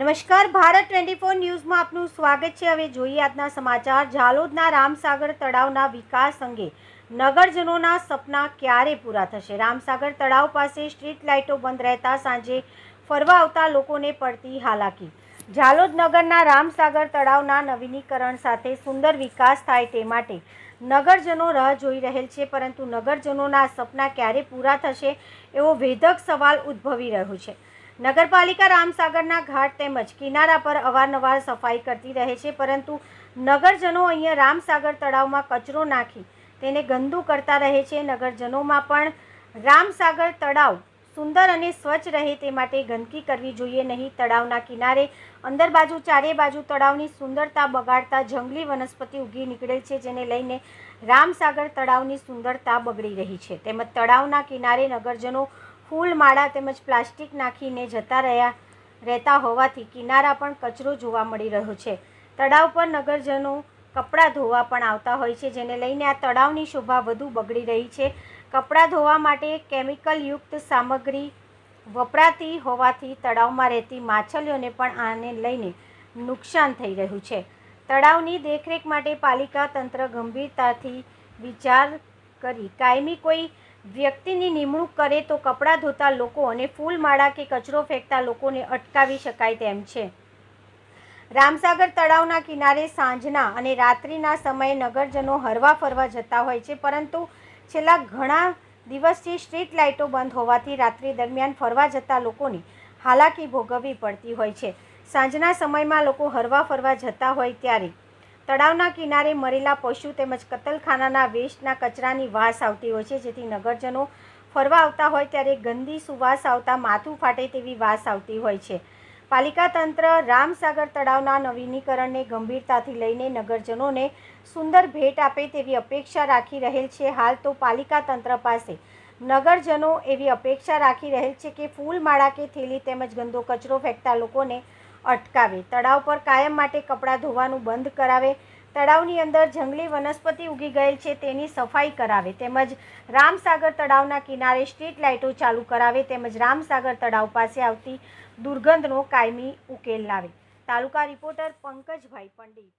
નમસ્કાર, Bharat twenty four ન્યૂઝમાં આપનું સ્વાગત છે. હવે જોઈએ આજના સમાચાર. ઝાલોદના રામસાગર તળાવના વિકાસ અંગે નગરજનોના સપના ક્યારે પૂરા થશે? રામસાગર તળાવ પાસે સ્ટ્રીટ લાઇટો બંધ રહેતા સાંજે ફરવા આવતા લોકોને પડતી હાલાકી. ઝાલોદ નગરના રામસાગર તળાવના નવીનીકરણ સાથે સુંદર વિકાસ થાય તે માટે નગરજનો રાહ જોઈ રહેલ છે, પરંતુ નગરજનોના સપના ક્યારે પૂરા થશે એવો વેધક સવાલ ઉદ્ભવી રહ્યો છે. નગરપાલિકા રામસાગરના ઘાટ તેમજ કિનારા પર અવારનવાર સફાઈ કરતી રહે છે, પરંતુ નગરજનો અહીંયા રામસાગર તળાવમાં કચરો નાખી તેને ગંદુ કરતા રહે છે. નગરજનોમાં પણ રામસાગર તળાવ સુંદર અને સ્વચ્છ રહે તે માટે ગંદકી કરવી જોઈએ નહીં. તળાવના કિનારે અંદર બાજુ ચારે બાજુ તળાવની સુંદરતા બગાડતા જંગલી વનસ્પતિ ઉગી નીકળેલ છે, જેને લઈને રામસાગર તળાવની સુંદરતા બગડી રહી છે. તેમજ તળાવના કિનારે નગરજનો ફૂલ માળા તેમજ પ્લાસ્ટિક નાખીને જતા રહ્યા, રહેતા હોવાથી કિનારા પણ કચરો જોવા મળી રહ્યો છે. તળાવ પર નગરજનો કપડાં ધોવા પણ આવતા હોય છે, જેને લઈને આ તળાવની શોભા વધુ બગડી રહી છે. કપડાં ધોવા માટે કેમિકલયુક્ત સામગ્રી વપરાતી હોવાથી તળાવમાં રહેતી માછલીઓને પણ આને લઈને નુકસાન થઈ રહ્યું છે. તળાવની દેખરેખ માટે પાલિકા તંત્ર ગંભીરતાથી વિચાર કરી કાયમી કોઈ વ્યક્તિની નિમણૂક કરે તો કપડાં ધોતા લોકો અને ફૂલમાળા કે કચરો ફેંકતા લોકોને અટકાવી શકાય તેમ છે. રામસાગર તળાવના કિનારે સાંજના અને રાત્રિના સમયે નગરજનો હરવા ફરવા જતા હોય છે, પરંતુ છેલ્લા ઘણા દિવસથી સ્ટ્રીટ લાઇટો બંધ હોવાથી રાત્રિ દરમિયાન ફરવા જતા લોકોની હાલાકી ભોગવવી પડતી હોય છે. સાંજના સમયમાં લોકો હરવા ફરવા જતા હોય ત્યારે તળાવના કિનારે મરેલા પશુ તેમજ કતલખાનાના વેસ્ટના કચરાની વાસ આવતી હોય છે, જેથી નગરજનો ફરવા આવતા હોય ત્યારે ગંદી સુવાસ આવતા, માથું ફાટે તેવી વાસ આવતી હોય છે. પાલિકા તંત્ર રામસાગર તળાવના નવીનીકરણને ગંભીરતાથી લઈને નગરજનોને સુંદર ભેટ આપે તેવી અપેક્ષા રાખી રહેલ છે. હાલ તો પાલિકા તંત્ર પાસે નગરજનો એવી અપેક્ષા રાખી રહેલ છે કે ફૂલમાળા કે થેલી તેમજ ગંદો કચરો ફેંકતા લોકોને અટકાવે. તળાવ પર કાયમ માટે કપડાં ધોવાનું બંધ કરાવે. તળાવની અંદર જંગલી વનસ્પતિ ઉગી ગયેલ છે, તેની સફાઈ કરાવે. તેમજ રામસાગર તળાવના કિનારે સ્ટ્રીટ લાઇટો ચાલુ કરાવે. તેમજ રામસાગર તળાવ પાસે આવતી દુર્ગંધનો કાયમી ઉકેલ લાવે. તાલુકા રિપોર્ટર પંકજભાઈ પંડિત.